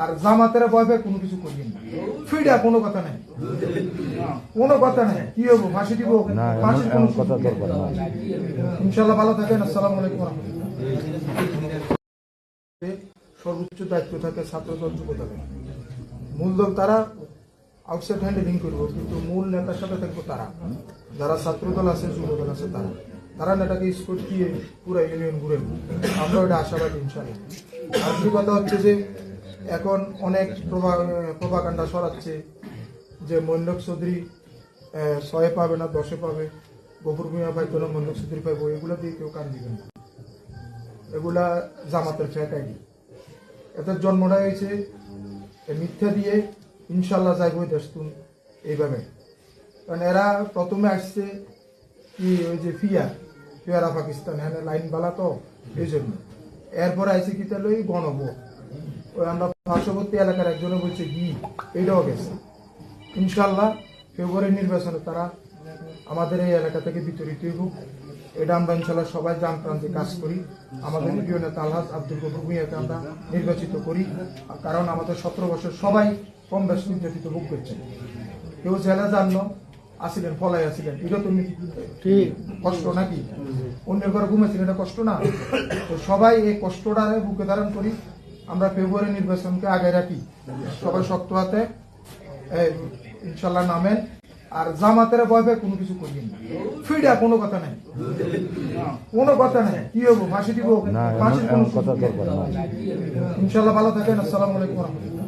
আর জামাতের ভয় পেয়ে কোনো কিছু করিয়েন না। ফিডা কোনো কথা নাই। কোনো কথা নাই। কি হব? ফাঁসি দিব? না ফাঁসির কোনো কথা দরকার ইনশাল্লাহ ভালো থাকেন। আসসালামু আলাইকুম সর্বোচ্চ দায়িত্ব থাকে ছাত্রদল যুবদল মূলদল তারা আউটসাইড হ্যান্ডেলিং করব কিন্তু মূল নেতার সাথে থাকব তারা। যারা ছাত্রদল আছে যুবদল আছে তারা। তারা নেতাকে স্কোর দিয়ে পুরো ইউনিয়ন ঘুরে আমরা ওটা আশাবাদী ইনশাল্লাহ আর কথা হচ্ছে যে এখন অনেক প্রভাকাণ্ডা সরাচ্ছে যে মৈনক চৌধুরী ছয়ে পাবে না, দশে পাবে। গফুর মিয়া পাইতো না মৈনক চৌধুরী পাইবো, এগুলো দিয়ে কেউ কান দিবেন না। এগুলা জামাতের ফেক আইডি। এদের জন্মটা হয়েছে মিথ্যা দিয়ে ইনশাল্লাহ যাইব দেশতুন এইভাবে। কারণ এরা প্রথমে আসছে কি ওই যে ফিয়া, ফিয়ারা পাকিস্তান হ্যাঁ লাইন বালা তো, এই জন্য। এরপরে আইসে কি তাহলে ওই ওই আমরা পার্শ্ববর্তী এলাকার একজনে বলছে গি এইটাও গেছে। ইনশাল্লাহ ফেব্রুয়ারি নির্বাচনে তারা আমাদের এই এলাকা থেকে বিতরিত হোক এটা আমরা ইনশাল্লাহ সবাই জান প্রান্তে কাজ করি। আমাদের প্রিয় নেতা আলহাজ আব্দুল গফুর ভূঁইয়াকে আমরা নির্বাচিত করি। কারণ আমাদের সতেরো বছর সবাই কম বেশ নির্যাতিত ভোগ করছেন। কেউ জেলা জানলো আসিলেন ফলাই আসিলেন এটা তুমি ঠিক। কষ্ট নাকি? অন্যের ঘরে ঘুমেছিলেন এটা কষ্ট না? তো সবাই এই কষ্টটা বুকে ধারণ করি। আমরা ফেব্রুয়ারি নির্বাচনকে আগে রাখি। সবাই শক্ত হাতে ইনশাল্লাহ নামেন। আর জামাতের ভয় পেয়ে কোনো কিছু করি না। ফিডা কোনো কথা নাই। কোনো কথা নাই। কি হব? ফাঁসি দিব? ফাঁসির কোনো কথা ইনশাল্লাহ ভালো থাকেন। আসসালামু আলাইকুম রহমতুল্লাহ।